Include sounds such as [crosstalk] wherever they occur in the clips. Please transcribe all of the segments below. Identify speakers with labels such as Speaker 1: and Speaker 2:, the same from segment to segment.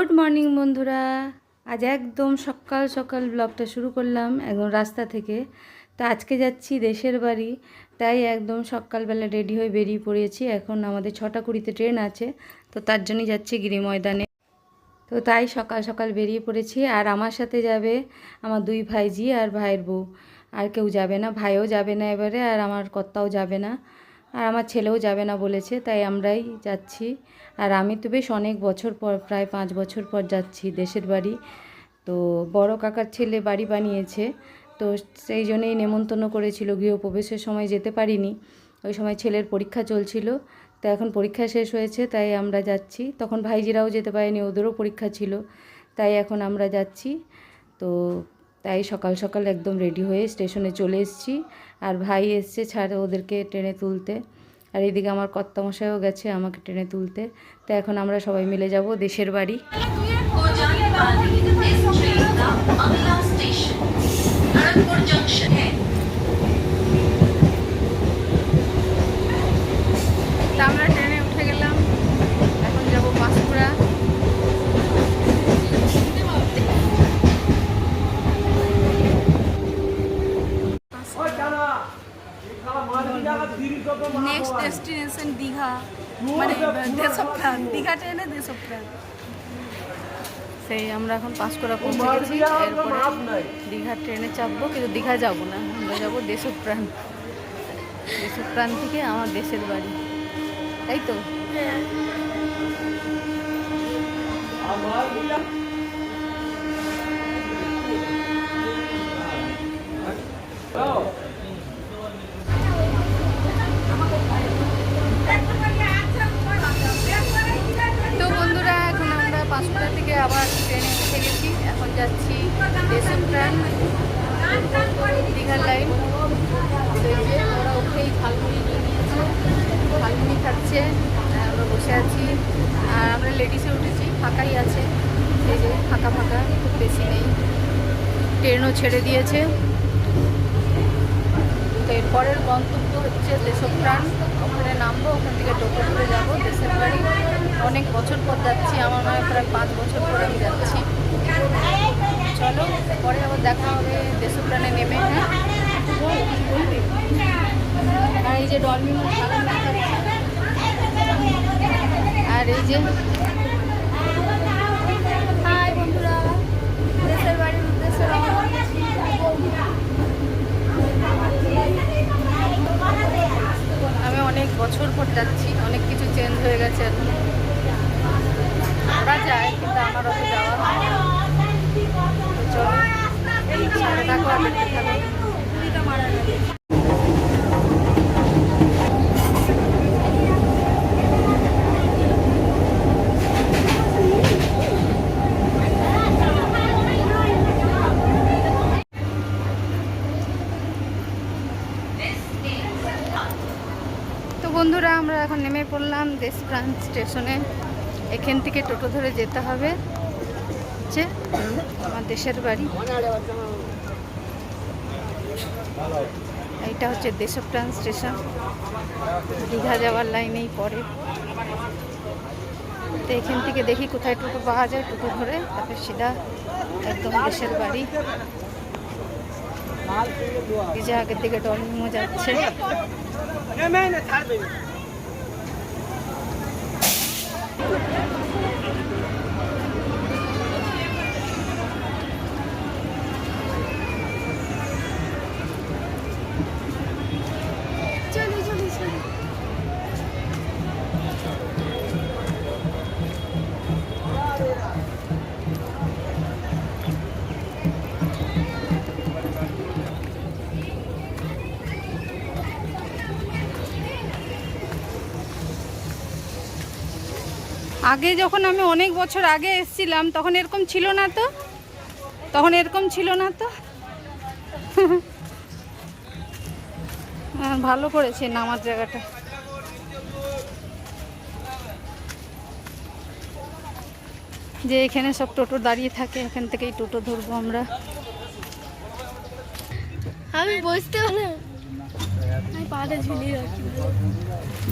Speaker 1: Good morning বন্ধুরা। আজ একদম সকাল সকাল ব্লগটা শুরু করলাম একদম রাস্তা থেকে। তা আজকে যাচ্ছি দেশের বাড়ি, তাই একদম সকালবেলা রেডি হয়ে বেরিয়ে পড়েছি। এখন আমাদের ছটা কুড়িতে ট্রেন আছে, তো তার জন্যই যাচ্ছি গিরি ময়দানে তো তাই সকাল সকাল বেরিয়ে পড়েছি। আর আমার সাথে যাবে আমার দুই ভাইজি আর ভাইয়ের বউ। আর কেউ যাবে না, ভাইও যাবে না এবারে, আর আমার কর্তাও যাবে না। আর আমার ছেলেও যাবে না বলেছে, তাই আমরাই যাচ্ছি। আর আমি তো বেশ অনেক বছর পর, প্রায় পাঁচ বছর পর যাচ্ছি দেশের বাড়ি। তো বড় কাকার ছেলে বাড়ি বানিয়েছে। তো সেই জন্যই নেমন্তন্ন করেছিল। গৃহপ্রবেশের সময় যেতে পারিনি। ওই সময় ছেলের পরীক্ষা চলছিল। তো এখন পরীক্ষা শেষ হয়েছে, তাই আমরা যাচ্ছি। তখন ভাইজিরাও যেতে পারেনি, ওদেরও পরীক্ষা ছিল। তাই এখন আমরা যাচ্ছি। তো তাই সকাল সকাল একদম রেডি হয়ে স্টেশনে চলে এসেছি। আর ভাই এসছে ছাড়ে ওদেরকে ট্রেনে তুলতে। আর এদিকে আমার কর্তামশাইও গেছে আমাকে ট্রেনে তুলতে। তো এখন আমরা সবাই মিলে যাব দেশের বাড়ি। সেই আমরা এখন পাঁশকুড়া পৌঁছে এরপরে দীঘার ট্রেনে চাপবো, কিন্তু দীঘা যাব না, আমরা যাব দেশপ্রাণ। দেশপ্রাণ থেকে আমার দেশের বাড়ি। তাই তো? তো বন্ধুরা এখন আমরা পাঁচটা থেকে আবার ট্রেনে উঠে গেছি। এখন যাচ্ছি দেশপ্রাণ দীঘার লাইন ওরা উঠেই ঝালমুড়ি নিয়ে নিয়েছে। ঝালমুড়ি খাচ্ছে আমরা বসে আছি। আর আমরা লেডিসে উঠেছি, ফাঁকাই আছে। এই যে ফাঁকা ফাঁকা, খুব বেশি নেই। ট্রেনও ছেড়ে দিয়েছে। তো এরপরের গন্তব্য হচ্ছে দেশপ্রাণ ওখানে নামবো, ওখান থেকে টোটো করে যাব। দেশের বাড়ি অনেক বছর পর যাচ্ছি, আমার মনে হয় প্রায় পাঁচ বছর পর আমি যাচ্ছি। চলো, পরে আবার দেখা হবে দেশের প্রাণে নেমে হ্যাঁ? আর এই যে ডলমি আর এই যে হাই বন্ধুরা দেশের বাড়ির উদ্দেশ্যে রওনা দিয়েছি আমি অনেক বছর পর যাচ্ছি, অনেক কিছু চেঞ্জ হয়ে গেছে এখন আমরা যাই, কিন্তু আমার অত যাওয়া হয় না। চলো বন্ধুরা, আমরা এখন নেমে পড়লাম দেশপ্রাণ স্টেশনে। এখান থেকে টোটো ধরে যেতে হবে। হচ্ছে আমার দেশের বাড়ি। এইটা হচ্ছে দেশপ্রাণ স্টেশন। দীঘা যাওয়ার লাইনেই পড়ে। তো এখান থেকে দেখি কোথায় টোটো পাওয়া যায়, টোটো ধরে। তারপর সিধা, একদম দেশের বাড়ি। যে আগের দিকে ডলমিমো যাচ্ছে।
Speaker 2: চলো
Speaker 1: আগে যখন আমি অনেক বছর আগে এসেছিলাম তখন এরকম ছিল না তো? তখন এরকম ছিল না তো? হ্যাঁ, ভালো করেছে নামার জায়গাটা। যে এখানে সব টোটো দাঁড়িয়ে থাকে এখান থেকেই টোটো ধরবো আমরা।
Speaker 2: আমি বসতে আমি পাটা ঝুলিয়ে রাখি।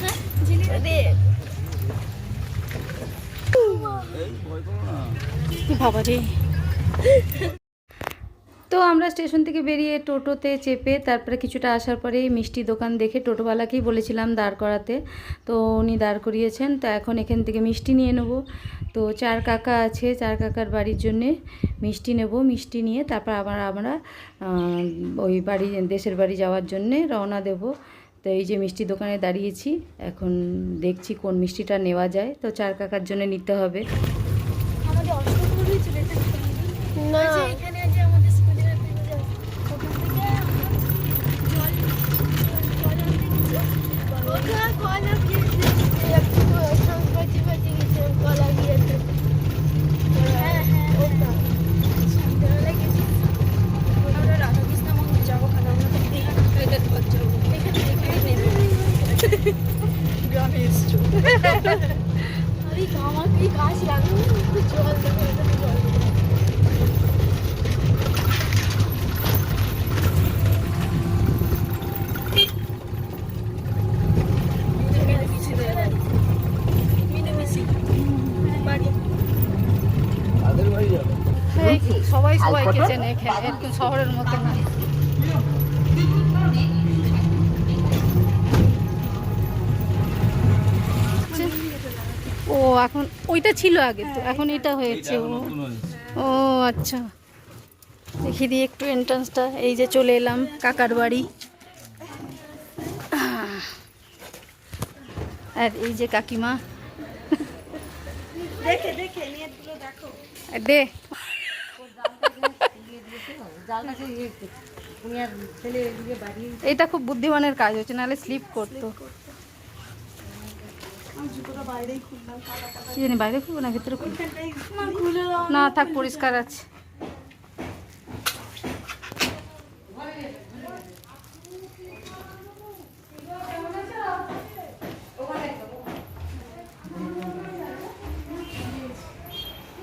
Speaker 2: হ্যাঁ ঝুলিয়ে
Speaker 1: তো আমরা স্টেশন থেকে বেরিয়ে টোটোতে চেপে তারপরে কিছুটা আসার পরে মিষ্টি দোকান দেখে টোটোওয়ালাকেই বলেছিলাম দাঁড় করাতে। তো উনি দাঁড় করিয়েছেন, তো এখন এখান থেকে মিষ্টি নিয়ে নেব। তো চার কাকা আছে, চার কাকার বাড়ির জন্যে মিষ্টি নেব, মিষ্টি নিয়ে তারপর আবার আমরা ওই বাড়ি, দেশের বাড়ি যাওয়ার জন্যে রওনা দেব। তো এই যে মিষ্টি দোকানে দাঁড়িয়েছি, এখন দেখছি কোন মিষ্টিটা নেওয়া যায়। তো চার কাকার জন্য নিতে হবে। সবাই সবাইকে চেনে এখানে একটু শহরের মতো না। ও এখন ওইটা ছিল আগে তো এখন এটা হয়েছে ও। ও আচ্ছা। দেখি দিই একটু এন্ট্রান্সটা এই যে চলে এলাম কাকার বাড়ি। আর এই যে কাকিমা।
Speaker 2: দেখে দেখে দেখো।
Speaker 1: দে। এটা খুব বুদ্ধিমানের কাজ হচ্ছে, নাহলে স্লিপ করতো। কি জানি, বাইরে খুলবো না, ভিতরে
Speaker 2: না,
Speaker 1: থাক, পরিষ্কার আছে।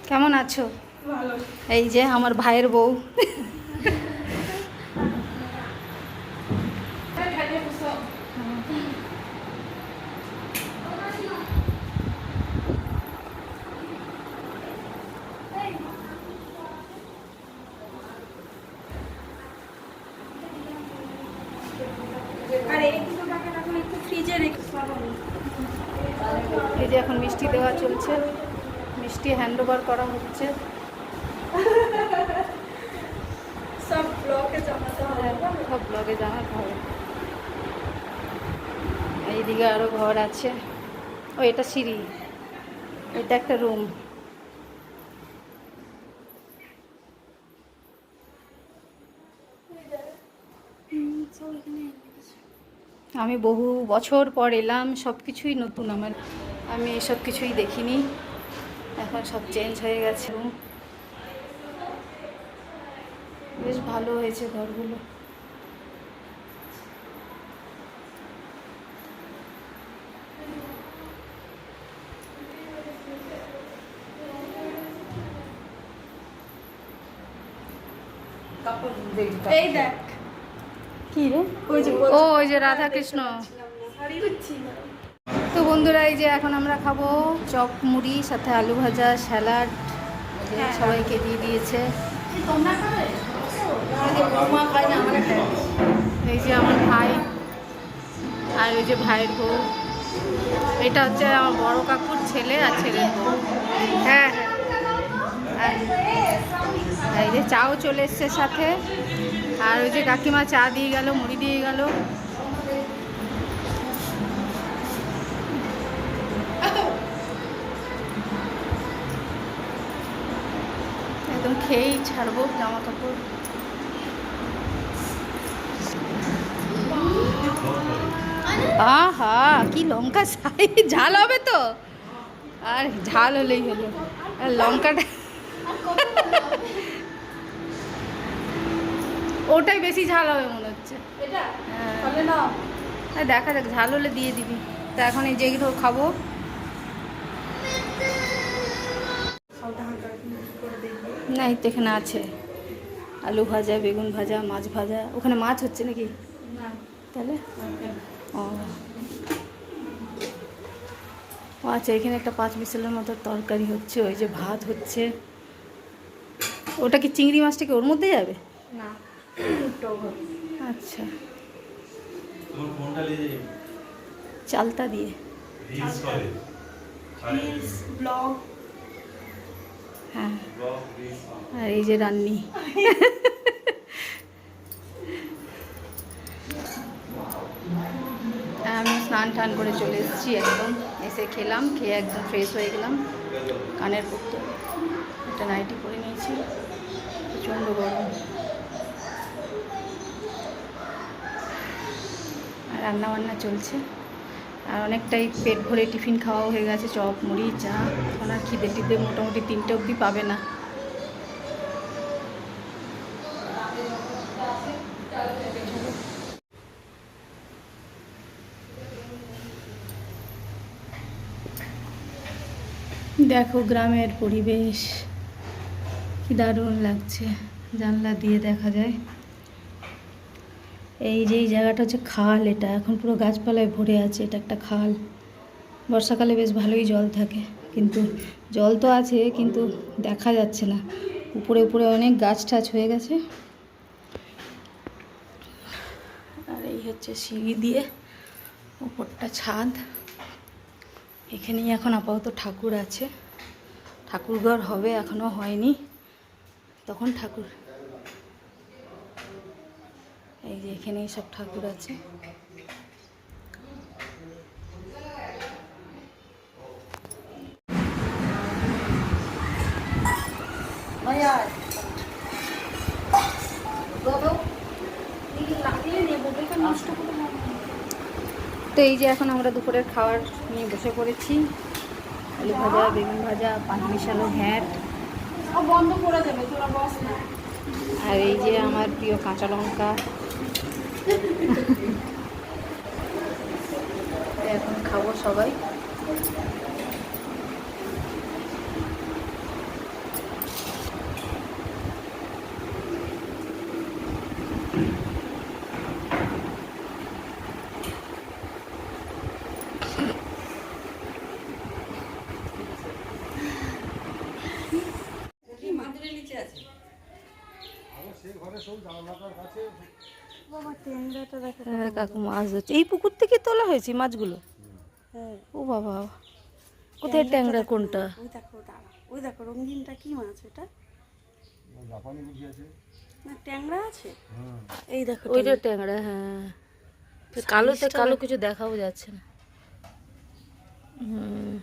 Speaker 1: কেমন আছো? এই যে আমার ভাইয়ের বউ।
Speaker 2: এই
Speaker 1: যে এখন মিষ্টি দেওয়া চলছে। মিষ্টি হ্যান্ড করা হচ্ছে
Speaker 2: সব ব্লকে জমাতে হবে
Speaker 1: সব ব্লগে জানাতে হবে এইদিকে আরও ঘর আছে। ও, এটা সিঁড়ি। এটা একটা রুম আমি বহু বছর পর এলাম সব কিছুই নতুন আমার। আমি এসব কিছুই দেখিনি। এখন সব চেঞ্জ হয়ে গেছে বেশ ভালো হয়েছে ঘরগুলো।
Speaker 2: এই দেখ।
Speaker 1: কি রে? ও ওই যে রাধা কৃষ্ণ তো বন্ধুরা এই যে এখন আমরা খাব চপ মুড়ি সাথে আলু ভাজা স্যালাড। সবাইকে দিয়ে দিয়েছে।
Speaker 2: তোমরা খাবে? বৌমা খায় না আমরা
Speaker 1: এই যে আমার ভাই আর ওই যে ভাইয়ের বউ। এটা হচ্ছে আমার বড় কাকুর ছেলে আর ছেলের বউ। হ্যাঁ হ্যাঁ। এই যে চাও চলে এসছে সাথে। আর ওই যে কাকিমা চা দিয়ে গেল, মুড়ি দিয়ে গেল। একদম খেয়েই ছাড়বো জামা কাপড় আহা কি লঙ্কা সাই ঝাল হবে তো? আর ঝাল হলেই হলো। আর লঙ্কাটা ওটাই বেশি ঝাল হবে মনে হচ্ছে। হ্যাঁ। দেখা যাক ঝাল হলে দিয়ে দিবি। তা এখন এই যেগুলো খাব।
Speaker 2: সবটা হালকা করে দেখবি
Speaker 1: না এই তো এখানে আছে। আলু ভাজা বেগুন ভাজা মাছ ভাজা। ওখানে মাছ হচ্ছে নাকি?
Speaker 2: না।
Speaker 1: তাহলে? ও। আচ্ছা এখানে একটা পাঁচ মিশালের মতো তরকারি হচ্ছে ওই যে ভাত হচ্ছে। ওটা কি চিংড়ি মাছটা কি ওর মধ্যে যাবে?
Speaker 2: না
Speaker 1: আচ্ছা। চালতা দিয়ে। হ্যাঁ। আর এই যে রান্নি। [laughs] আমি স্নান টান করে চলে এসেছি একদম। এসে খেলাম, খেয়ে একদম ফ্রেশ হয়ে গেলাম। কানের পড়তে একটা নাইটি পরে নিয়েছি। প্রচণ্ড গরম। আর রান্না বান্না চলছে। আর অনেকটাই পেট ভরে টিফিন খাওয়া হয়ে গেছে, চপ, মুড়ি, চা। এখন আর খিদে টিদে মোটামুটি তিনটে অবধি পাবে না। দেখো গ্রামের পরিবেশ কি দারুণ লাগছে। জানলা দিয়ে দেখা যায়। এই যে এই জায়গাটা হচ্ছে খাল এটা। এখন পুরো গাছপালায় ভরে আছে, এটা একটা খাল। বর্ষাকালে বেশ ভালোই জল থাকে, কিন্তু জল তো আছে, কিন্তু দেখা যাচ্ছে না। উপরে উপরে অনেক গাছ টাছ হয়ে গেছে। আর এই হচ্ছে সিঁড়ি দিয়ে উপরটা ছাদ। এখানেই এখন আপাতত ঠাকুর আছে। ঠাকুর ঘর হবে এখনও হয়নি। তখন ঠাকুর। এই যে এখানেই সব ঠাকুর আছে। তো এই যে এখন আমরা দুপুরের খাওয়ার নিয়ে বসে পড়েছি। আলু ভাজা, বেগুন ভাজা পানি মিশালো ঘ্যাট
Speaker 2: বন্ধ করে দেবে
Speaker 1: আর এই যে আমার প্রিয় কাঁচা লঙ্কা। এখন খাব সবাই
Speaker 2: বাবা ট্যাংরাটা দেখা
Speaker 1: হ্যাঁ কাকু মাছ ধরছে। এই পুকুর থেকে তোলা হয়েছে মাছগুলো?
Speaker 2: হ্যাঁ।
Speaker 1: ও বাবা। কোথায় ট্যাংরা কোনটা?
Speaker 2: ওই দেখো ওই দেখো রঙিনটা কি মাছ ওটা না ট্যাংরা আছে? এই দেখো
Speaker 1: ওইটা ট্যাংরা। হ্যাঁ। কালোতে কালো কিছু দেখাও যাচ্ছে না। হুম।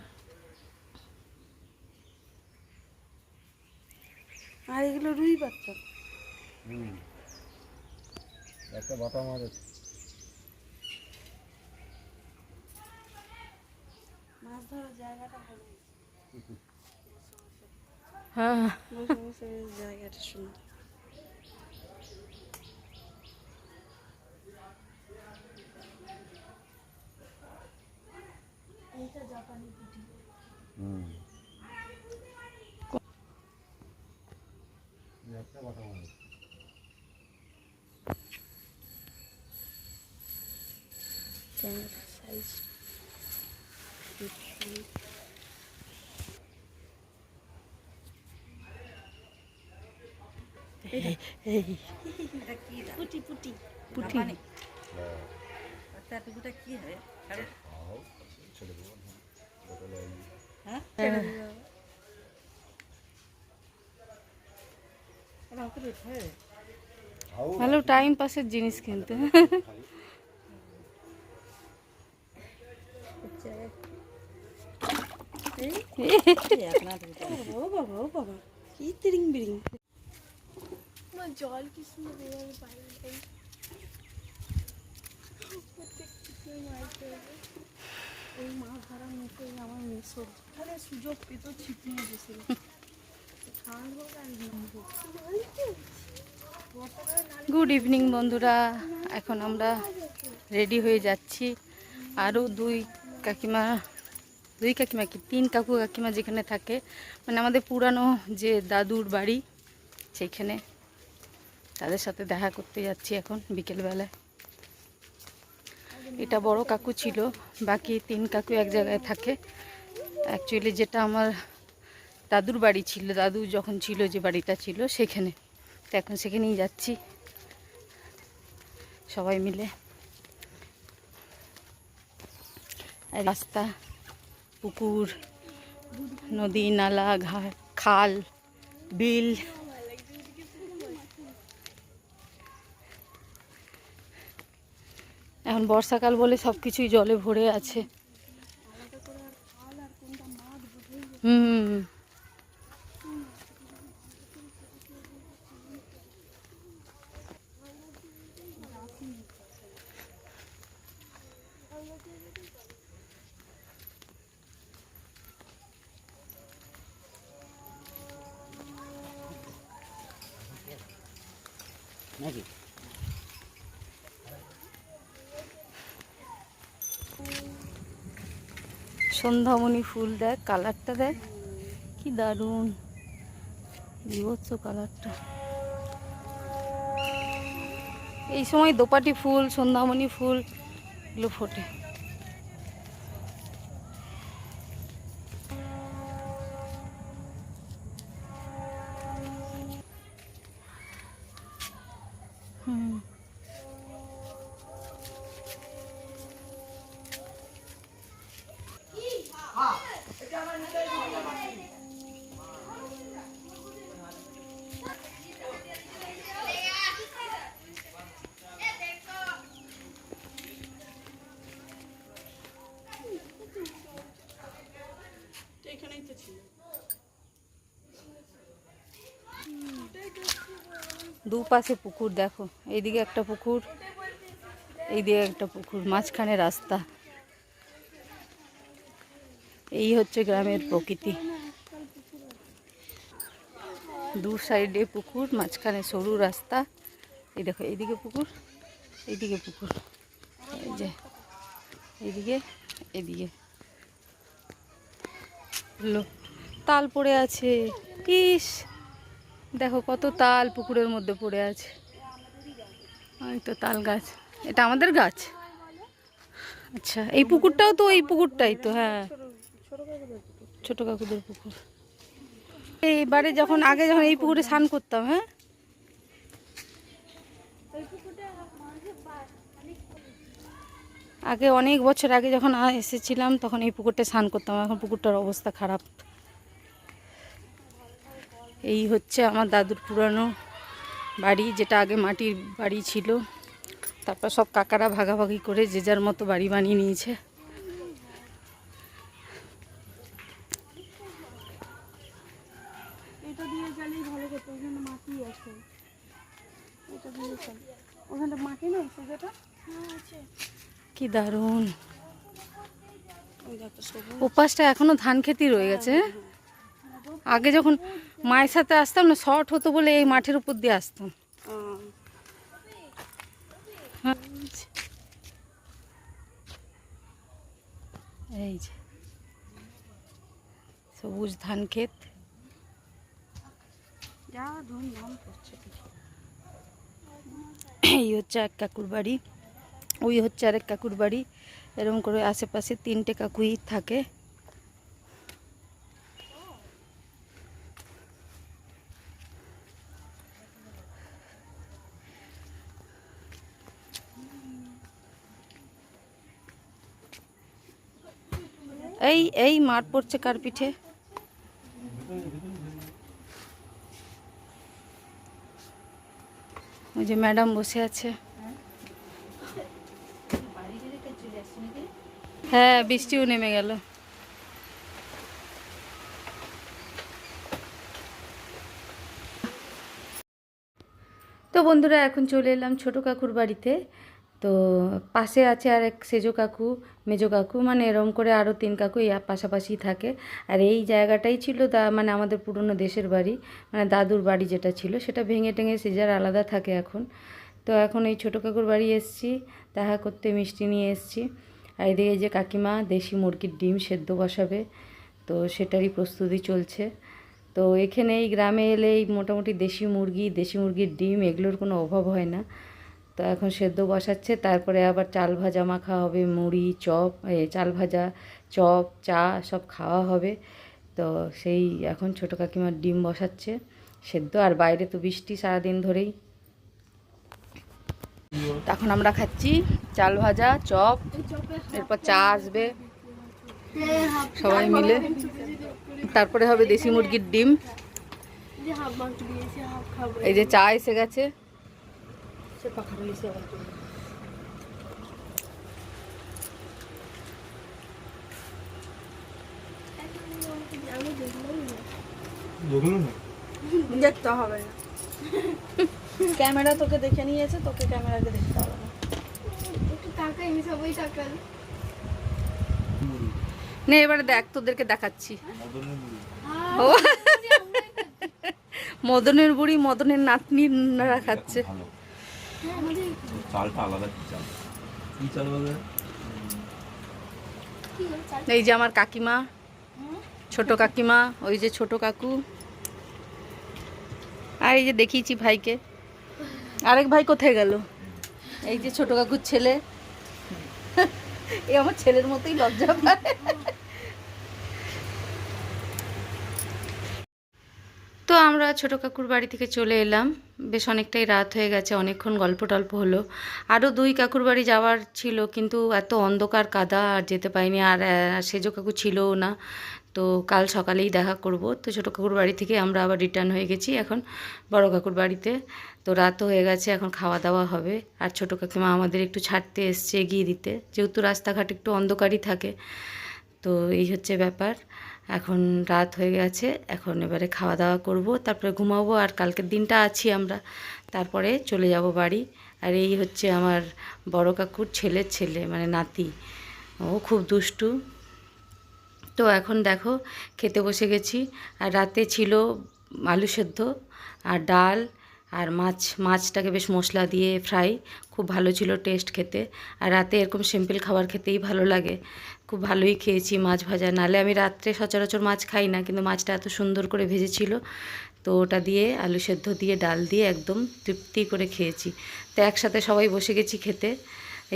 Speaker 2: আর এগুলো রুই বাচ্চা।
Speaker 3: একটা বাটা মাছ আছে
Speaker 2: মাছ ধরার জায়গাটা ভালো
Speaker 1: হ্যাঁ।
Speaker 2: জায়গাটা সুন্দর।
Speaker 3: একটা বাটা মাছ আছে।
Speaker 2: সাইজ পুটি। পুটি
Speaker 1: পুঁটি। ভালো টাইম পাসের জিনিস কিন্তু। [laughs]
Speaker 2: এই মাছ ধরার আমার সুযোগ
Speaker 1: গুড ইভিনিং বন্ধুরা। এখন আমরা রেডি হয়ে যাচ্ছি। আরও দুই কাকিমা দুই কাকিমা কি? তিন কাকু কাকিমা যেখানে থাকে মানে আমাদের পুরানো যে দাদুর বাড়ি সেইখানে তাদের সাথে দেখা করতে যাচ্ছি এখন বিকেলবেলায়। এটা বড় কাকু ছিল, বাকি তিন কাকু এক জায়গায় থাকে। অ্যাকচুয়ালি যেটা আমার দাদুর বাড়ি ছিল, দাদু যখন ছিল যে বাড়িটা ছিল সেখানে। তো এখন সেখানেই যাচ্ছি সবাই মিলে। রাস্তা পুকুর, নদী, নালা ঘাট খাল, বিল। এখন বর্ষাকাল বলে সব কিছুই জলে ভরে আছে। হুম।
Speaker 3: নাকি?
Speaker 1: সন্ধ্যামণি ফুল দেখ, কালারটা দেখ। কি দারুণ। বিভৎস কালারটা। এই সময় দোপাটি ফুল, সন্ধ্যামণি ফুল, এগুলো ফোটে। হুম দুপাশে পুকুর, দেখো। এইদিকে একটা পুকুর, এইদিকে একটা পুকুর, মাঝখানে রাস্তা। এই হচ্ছে গ্রামের প্রকৃতি। দু সাইডে পুকুর, মাঝখানে সরু রাস্তা। এই দেখো, এইদিকে পুকুর এইদিকে পুকুর। এই যে, এইদিকে এদিকে তাল পড়ে আছে। ইস! দেখো কত তাল পুকুরের মধ্যে পড়ে আছে। ওই তো তাল গাছ। এটা আমাদের গাছ? আচ্ছা এই পুকুরটাও তো, এই পুকুরটাই তো হ্যাঁ। ছোট কাকুদের পুকুর। এইবারে যখন, আগে যখন এই পুকুরে স্নান করতাম হ্যাঁ? আগে অনেক বছর আগে যখন এসেছিলাম, তখন এই পুকুরটা স্নান করতাম। এখন পুকুরটার অবস্থা খারাপ। এই হচ্ছে আমার দাদুর পুরানো বাড়ি যেটা আগে মাটির বাড়ি ছিল। তারপর সব কাকারা ভাগাভাগি করে যে যার মতো বাড়ি বানিয়ে নিয়েছে।
Speaker 2: এটা দিয়ে গেলেই ভালো করতো ওখানে মাটি আছে। এটা দিয়ে চল। ওখানটা মাটি নেই সেটা হ্যাঁ আছে।
Speaker 1: কি দারুণ। উপাসটা এখনও ধান খেতি রয়ে গেছে। হ্যাঁ? আগে যখন মায়ের সাথে আসতাম না শর্ট হতো বলে এই মাঠের উপর দিয়ে আসতাম। এই যে সবুজ ধান ক্ষেত।
Speaker 2: যা
Speaker 1: এই হচ্ছে এক কাকুর বাড়ি। ওই হচ্ছে আরেক কাকুর বাড়ি। এরকম করে আশেপাশে তিনটে কাকুই থাকে এই এই মার পড়ছে কার পিঠে? ওই যে ম্যাডাম বসে আছে। হ্যাঁ বৃষ্টিও নেমে গেল। তো বন্ধুরা, এখন চলে এলাম ছোটো কাকুর বাড়িতে। তো পাশে আছে আর এক সেজো কাকু, মেজো কাকু মানে এরম করে আরও তিন কাকু পাশাপাশি থাকে। আর এই জায়গাটাই ছিল দা মানে আমাদের পুরনো দেশের বাড়ি মানে দাদুর বাড়ি যেটা ছিল, সেটা ভেঙে টেঙে সেজার আলাদা থাকে এখন। তো এখন এই ছোটো কাকুর বাড়ি এসছি, দেখা করতে মিষ্টি নিয়ে এসছি। আর এদিকে যে কাকিমা, দেশি মুরগির ডিম সেদ্ধ বসাবে, তো সেটারই প্রস্তুতি চলছে। তো এখানে এই গ্রামে এলে এই মোটামুটি দেশি মুরগি, দেশি মুরগির ডিম, এগুলোর কোনো অভাব হয় না। তো এখন সেদ্ধ বসাচ্ছে, তারপরে আবার চাল ভাজা মাখা হবে, মুড়ি, চপ চাল ভাজা, চপ, চা সব খাওয়া হবে। তো সেই এখন ছোটো কাকিমার ডিম বসাচ্ছে, সেদ্ধ আর বাইরে তো বৃষ্টি সারাদিন ধরেই। এখন আমরা খাচ্ছি চাল ভাজা, চপ, এরপর চা আসবে সবাই মিলে। তারপরে হবে দেশি মুরগির ডিম। এই যে চা এসে গেছে।
Speaker 4: দেখলাম না
Speaker 3: দেখুন না
Speaker 2: দেখতে হবে না। ক্যামেরা তোকে দেখে নিয়েছে তোকে ক্যামেরাকে দেখতে হবে না।
Speaker 4: একটু টাকা এনে সবাই টাকা
Speaker 1: নে এবারে দেখ তোদেরকে দেখাচ্ছি। মদনের বুড়ি। মদনের নাতনিরা খাচ্ছে এই যে আমার কাকিমা, ছোট কাকিমা, ওই যে ছোট কাকু। আর এই যে দেখিয়েছি ভাইকে। আরেক ভাই কোথায় গেল? এই যে ছোট কাকুর ছেলে। এই আমার ছেলের মতোই লজ্জা পায়। তো আমরা ছোট কাকুর বাড়ি থেকে চলে এলাম। বেশ অনেকটাই রাত হয়ে গেছে, অনেকক্ষণ গল্প টল্প হলো। আরও দুই কাকুর বাড়ি যাওয়ার ছিল, কিন্তু এত অন্ধকার কাদা আর যেতে পাইনি আর সেজো কাকু ছিলও না। তো কাল সকালেই দেখা করব। তো ছোটো কাকুর বাড়ি থেকে আমরা আবার রিটার্ন হয়ে গেছি এখন বড় কাকুর বাড়িতে। তো রাতও হয়ে গেছে, এখন খাওয়া দাওয়া হবে। আর ছোটো কাকিমা আমাদের একটু ছাড়তে এসছে এগিয়ে দিতে। যেহেতু রাস্তাঘাট একটু অন্ধকারই থাকে, তো এই হচ্ছে ব্যাপার। এখন রাত হয়ে গেছে, এখন এবারে খাওয়া দাওয়া করব, তারপরে ঘুমাবো আর কালকের দিনটা আছি আমরা। তারপরে চলে যাব বাড়ি। আর এই হচ্ছে আমার বড় কাকুর ছেলের ছেলে মানে নাতি। ও খুব দুষ্টু। তো এখন দেখো, খেতে বসে গেছি। আর রাতে ছিল আলু সেদ্ধ, আর ডাল, আর মাছ, মাছটাকে বেশ মশলা দিয়ে ফ্রাই। খুব ভালো ছিল টেস্ট খেতে। আর রাতে এরকম সিম্পল খাবার খেতেই ভালো লাগে। খুব ভালোই খেয়েছি মাছ ভাজা। নালে আমি রাত্রে সচরাচর মাছ খাই না, কিন্তু মাছটা এত সুন্দর করে ভেজেছিল। তো ওটা দিয়ে আলু সেদ্ধ দিয়ে, ডাল দিয়ে একদম তৃপ্তি করে খেয়েছি। তো একসাথে সবাই বসে গেছি খেতে।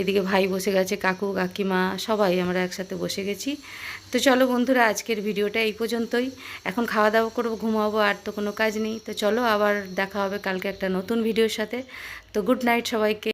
Speaker 1: এদিকে ভাই বসে গেছে, কাকু, কাকিমা সবাই আমরা একসাথে বসে গেছি। তো চলো বন্ধুরা, আজকের ভিডিওটা এই পর্যন্তই। এখন খাওয়া দাওয়া করব, ঘুমাবো, আর তো কোনো কাজ নেই। তো চলো আবার দেখা হবে কালকে একটা নতুন ভিডিওর সাথে। তো গুড নাইট সবাইকে।